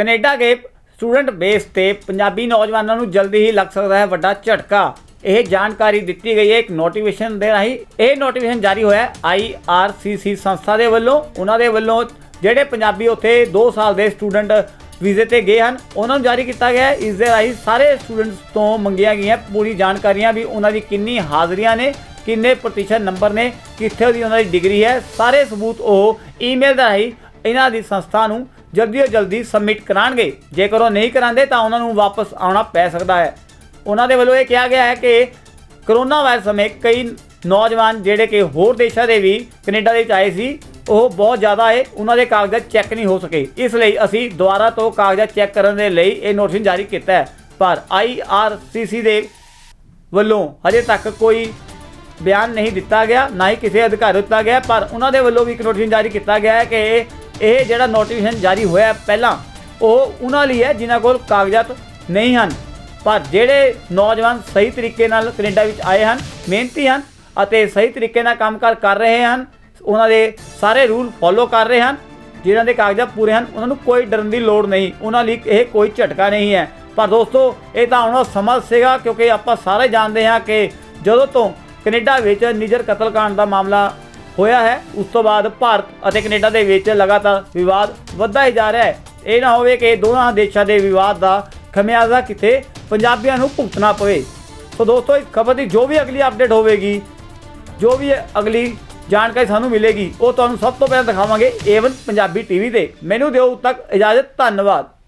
Canada ਗਏ student base ਤੇ ਪੰਜਾਬੀ ਨੌਜਵਾਨਾਂ ਨੂੰ ਜਲਦੀ ਹੀ ਲੱਗ ਸਕਦਾ ਹੈ ਵੱਡਾ ਝਟਕਾ। ਇਹ ਜਾਣਕਾਰੀ ਦਿੱਤੀ ਗਈ ਹੈ ਇੱਕ ਨੋਟੀਫਿਕੇਸ਼ਨ ਦੇ ਰਾਹੀਂ। ਇਹ ਨੋਟੀਫਿਕੇਸ਼ਨ ਜਾਰੀ ਹੋਇਆ ਆਈਆਰਸੀਸੀ ਸੰਸਥਾ ਦੇ ਵੱਲੋਂ। ਉਹਨਾਂ ਦੇ ਵੱਲੋਂ ਜਿਹੜੇ ਪੰਜਾਬੀ ਉੱਥੇ 2 ਸਾਲ ਦੇ ਸਟੂਡੈਂਟ ਵੀਜ਼ੇ ਤੇ ਗਏ ਹਨ, ਉਹਨਾਂ ਨੂੰ ਜਾਰੀ ਕੀਤਾ ਗਿਆ ਹੈ। ਇਸ ਦੇ ਰਾਹੀਂ ਸਾਰੇ ਸਟੂਡੈਂਟਸ ਤੋਂ ਮੰਗੀਆਂ ਗਈਆਂ ਪੂਰੀ ਜਾਣਕਾਰੀਆਂ ਵੀ ਉਹਨਾਂ ਦੀ ਕਿੰਨੀ ਹਾਜ਼ਰੀਆਂ ਨੇ, ਕਿੰਨੇ ਪ੍ਰਤੀਸ਼ਤ ਨੰਬਰ ਨੇ, ਕਿੱਥੇ ਦੀ ਉਹਨਾਂ ਦੀ ਡਿਗਰੀ ਹੈ। ਸਾਰੇ ਸਬੂਤ ਉਹ ਈਮੇਲ ਦੇ ਰਾਹੀਂ ਇਹਨਾਂ ਦੀ ਸੰਸਥਾ ਨੂੰ ਜਲਦੀ ਤੋਂ ਜਲਦੀ ਸਬਮਿਟ ਕਰਾਣਗੇ। ਜੇਕਰ ਉਹ ਨਹੀਂ ਕਰਾਂਦੇ ਤਾਂ ਉਹਨਾਂ ਨੂੰ ਵਾਪਸ ਆਉਣਾ ਪੈ ਸਕਦਾ ਹੈ। ਉਹਨਾਂ ਦੇ ਵੱਲੋਂ ਇਹ ਕਿਹਾ ਗਿਆ ਹੈ ਕਿ ਕਰੋਨਾ ਵਾਇਰਸ ਸਮੇਂ ਕਈ ਨੌਜਵਾਨ ਜਿਹੜੇ ਕਿ ਹੋਰ ਦੇਸ਼ਾਂ ਦੇ ਵੀ ਕੈਨੇਡਾ ਦੇ ਵਿੱਚ ਆਏ ਸੀ, ਉਹ ਬਹੁਤ ਜ਼ਿਆਦਾ ਹੈ ਉਹਨਾਂ ਦੇ ਕਾਗਜ਼ਾਤ ਚੈੱਕ ਨਹੀਂ ਹੋ ਸਕੇ। ਇਸ ਲਈ ਅਸੀਂ ਦੁਬਾਰਾ ਤੋਂ ਕਾਗਜ਼ਾਤ ਚੈੱਕ ਕਰਨ ਦੇ ਲਈ ਇਹ ਨੋਟਿਸ ਜਾਰੀ ਕੀਤਾ ਹੈ। ਪਰ ਆਈਆਰਸੀਸੀ ਦੇ ਵੱਲੋਂ ਹਜੇ ਤੱਕ ਕੋਈ ਬਿਆਨ ਨਹੀਂ ਦਿੱਤਾ ਗਿਆ, ਨਾ ਹੀ ਕਿਸੇ ਅਧਿਕਾਰੀ ਦਿੱਤਾ ਗਿਆ, ਪਰ ਉਹਨਾਂ ਦੇ ਵੱਲੋਂ ਵੀ ਇੱਕ ਨੋਟਿਸ ਜਾਰੀ ਕੀਤਾ ਗਿਆ ਹੈ ਕਿ ਇਹ ਜਿਹੜਾ ਨੋਟੀਫਿਕੇਸ਼ਨ ਜਾਰੀ ਹੋਇਆ ਪਹਿਲਾਂ, ਉਹ ਉਹਨਾਂ ਲਈ ਹੈ, ਜਿਨ੍ਹਾਂ ਕੋਲ ਕਾਗਜ਼ਾਤ ਨਹੀਂ ਹਨ। ਪਰ ਜਿਹੜੇ ਨੌਜਵਾਨ ਸਹੀ ਤਰੀਕੇ ਨਾਲ ਕੈਨੇਡਾ ਵਿੱਚ ਆਏ ਹਨ, ਮਿਹਨਤੀ ਹਨ ਅਤੇ ਸਹੀ ਤਰੀਕੇ ਨਾਲ ਕੰਮਕਾਰ ਕਰ ਰਹੇ ਹਨ, ਉਹਨਾਂ ਦੇ ਸਾਰੇ ਰੂਲ ਫੋਲੋ ਕਰ ਰਹੇ ਹਨ, ਜਿਨ੍ਹਾਂ ਦੇ ਕਾਗਜ਼ਾਤ ਪੂਰੇ ਹਨ, ਉਹਨਾਂ ਨੂੰ ਕੋਈ ਡਰਨ ਦੀ ਲੋੜ ਨਹੀਂ, ਉਹਨਾਂ ਲਈ ਇਹ ਕੋਈ ਝਟਕਾ ਨਹੀਂ ਹੈ। ਪਰ ਦੋਸਤੋ, ਇਹ ਤਾਂ ਆਉਣਾ ਸਮਝ ਸੀਗਾ, ਕਿਉਂਕਿ ਆਪਾਂ ਸਾਰੇ ਜਾਣਦੇ ਹਾਂ ਕਿ ਜਦੋਂ ਤੋਂ ਕੈਨੇਡਾ ਵਿੱਚ ਨਿਜਰ ਕਤਲकांड ਦਾ ਮਾਮਲਾ ਹੋਇਆ ਹੈ। ਉਸ ਤੋਂ ਬਾਅਦ ਭਾਰਤ ਅਤੇ ਕੈਨੇਡਾ ਦੇ ਵਿੱਚ ਲਗਾਤਾਰ ਵਿਵਾਦ ਵੱਧਦਾ ਹੀ ਜਾ ਰਿਹਾ ਹੈ। ਇਹ ਨਾ ਹੋਵੇ ਕਿ ਦੋਨਾਂ ਦੇਸ਼ਾਂ ਦੇ ਵਿਵਾਦ ਦਾ ਖਮਿਆਜ਼ਾ ਕਿਤੇ ਪੰਜਾਬੀਆਂ ਨੂੰ ਭੁਗਤਣਾ ਪਵੇ। ਸੋ ਦੋਸਤੋ, ਇਸ ਖਬਰ ਦੀ ਜੋ ਵੀ ਅਗਲੀ ਅਪਡੇਟ ਹੋਵੇਗੀ, ਜੋ ਵੀ ਅਗਲੀ ਜਾਣਕਾਰੀ ਸਾਨੂੰ ਮਿਲੇਗੀ, ਉਹ ਤੁਹਾਨੂੰ ਸਭ ਤੋਂ ਪਹਿਲਾਂ ਦਿਖਾਵਾਂਗੇ ਏਵਨ ਪੰਜਾਬੀ ਟੀਵੀ ਤੇ। ਮੈਨੂੰ ਦਿਓ ਤੱਕ ਇਜਾਜ਼ਤ, ਧੰਨਵਾਦ।